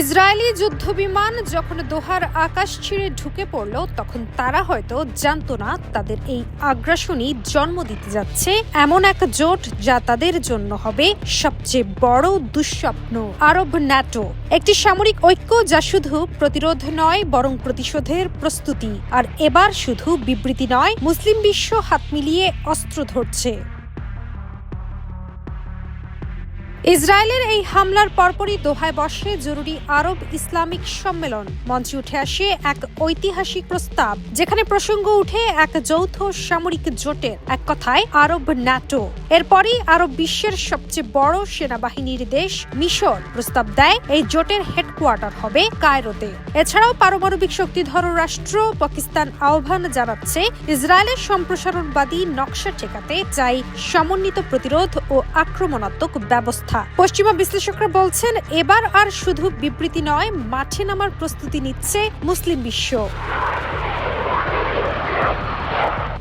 Israeli যুদ্ধবিমান যখন দোহার আকাশ ছিঁড়ে ঢুকে পড়ল, তখন তারা হয়তো জানত না তাদের এই আগ্রাসনই জন্ম দিতে যাচ্ছে। এমন এক জোট যা তাদের জন্য হবে সবচেয়ে বড় দুঃস্বপ্ন। আরব ন্যাটো, একটি সামরিক ঐক্য যা শুধু প্রতিরোধ নয়, বরং প্রতিশোধের প্রস্তুতি। আর এবার শুধু বিবৃতি নয়, মুসলিম বিশ্ব হাত মিলিয়ে অস্ত্র ধরছে। ইসরায়েলের এই হামলার পরপরই দোহায় বসে জরুরি আরব ইসলামিক সম্মেলন। মঞ্চে উঠে আসে এক ঐতিহাসিক প্রস্তাব, যেখানে প্রসঙ্গ উঠে এক যৌথ সামরিক জোটের এক কথায় আরব ন্যাটো। এরপরই আরব বিশ্বের সবচেয়ে বড় সেনাবাহিনীর দেশ মিশর প্রস্তাব দেয়, এই জোটের হেডকোয়ার্টার হবে কায়রোতে। এছাড়াও পারমাণবিক শক্তিধর রাষ্ট্র পাকিস্তান আহ্বান জানাচ্ছে, ইসরায়েলের সম্প্রসারণবাদী নকশা ঠেকাতে চাই সমন্বিত প্রতিরোধ ও আক্রমণাত্মক ব্যবস্থা। পশ্চিমা বিশ্লেষকরা বলছেন এবার আর শুধু বিবৃতি নয় মাঠে নামার প্রস্তুতি নিচ্ছে মুসলিম বিশ্ব।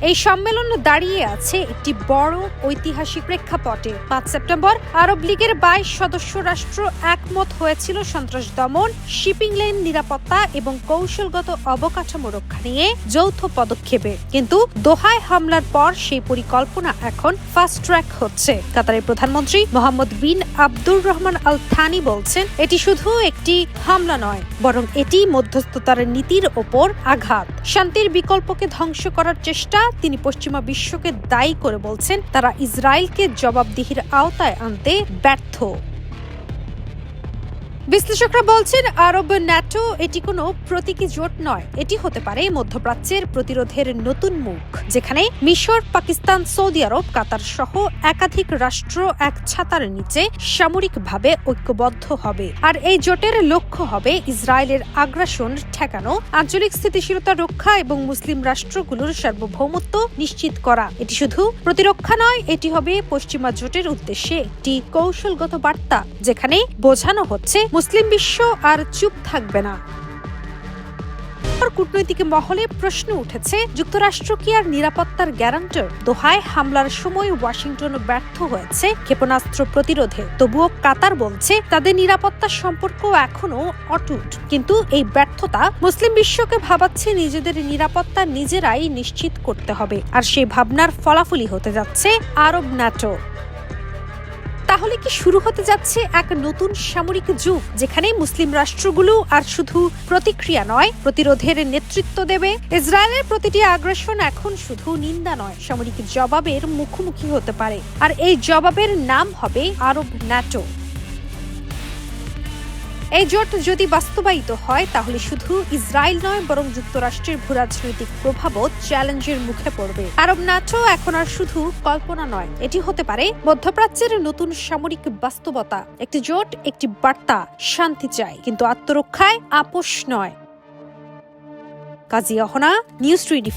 এই সম্মেলন দাঁড়িয়ে আছে একটি বড় ঐতিহাসিক প্রেক্ষাপটে। পাঁচ সেপ্টেম্বর আরব লীগের বাইশ সদস্য রাষ্ট্র একমত হয়েছিল সন্ত্রাস দমন, শিপিং লেন নিরাপত্তা এবং কৌশলগত অবকাঠামো রক্ষা নিয়ে যৌথ পদক্ষেপে। কিন্তু দোহায় হামলার পর সেই পরিকল্পনা এখন ফাস্ট ট্র্যাক হচ্ছে। কাতারের প্রধানমন্ত্রী Mohammed bin Abdur Rahman Al Thani বলছেন, এটি শুধু একটি হামলা নয়, বরং এটি মধ্যস্থতার নীতির ওপর আঘাত। শান্তির বিকল্পকে ধ্বংস করার চেষ্টা তিনি পশ্চিমা বিশ্বকে দায়ী করে বলছেন তারা ইসরায়েলকে জবাবদিহির আওতায় আনতে ব্যর্থ। বিশ্লেষকরা বলছেন, আরব ন্যাটো এটি কোনো প্রতীকী জোট নয়। এটি হতে পারে মধ্যপ্রাচ্যের প্রতিরোধের নতুন মুখ, যেখানে মিশর, পাকিস্তান, সৌদি আরব, কাতার সহ একাধিক রাষ্ট্র এক ছাতার নিচে সামরিকভাবে ঐক্যবদ্ধ হবে। আর এই জোটের লক্ষ্য হবে ইসরায়েলের আগ্রাসন ঠেকানো, আঞ্চলিক স্থিতিশীলতা রক্ষা এবং মুসলিম রাষ্ট্রগুলোর সার্বভৌমত্ব নিশ্চিত করা। এটি শুধু প্রতিরক্ষা নয়, এটি হবে পশ্চিমা জোটের উদ্দেশ্যে একটি কৌশলগত বার্তা, যেখানে বোঝানো হচ্ছে মুসলিম বিশ্ব আর চুপ থাকবে না। কূটনৈতিক মহলে প্রশ্ন উঠেছে, যুক্তরাষ্ট্র কি আর নিরাপত্তার গ্যারান্টার? দোহায় হামলার সময় ওয়াশিংটন ব্যর্থ হয়েছে ক্ষেপণাস্ত্র প্রতিরোধে। তবুও কাতার বলছে, তাদের নিরাপত্তা সম্পর্ক এখনও অটুট। কিন্তু এই ব্যর্থতা মুসলিম বিশ্বকে ভাবাচ্ছে নিজেদের নিরাপত্তা নিজেরাই নিশ্চিত করতে হবে। আর সেই ভাবনার ফলাফলই হতে যাচ্ছে আরব ন্যাটো তাহলে কি শুরু হতে যাচ্ছে এক নতুন সামরিক যুগ, যেখানে মুসলিম রাষ্ট্রগুলো আর শুধু প্রতিক্রিয়া নয়, প্রতিরোধের নেতৃত্ব দেবে? ইসরায়েলের প্রতিটি আগ্রাসন এখন শুধু নিন্দা নয়, সামরিক জবাবের মুখোমুখি হতে পারে। আর এই জবাবের নাম হবে আরব ন্যাটো এই জোট যদি বাস্তবায়িত হয়, তাহলে শুধু ইসরায়েল নয়, বরং যুক্তরাষ্ট্রের ভূরাজনৈতিক প্রভাবও চ্যালেঞ্জের মুখে পড়বে। আরব ন্যাটো এখন আর শুধু কল্পনা নয়, এটি হতে পারে মধ্যপ্রাচ্যের নতুন সামরিক বাস্তবতা। একটি জোট, একটি বার্তা, শান্তি চাই, কিন্তু আত্মরক্ষায় আপোষ নয়। কাজী অহনা, নিউজ টোয়েন্টি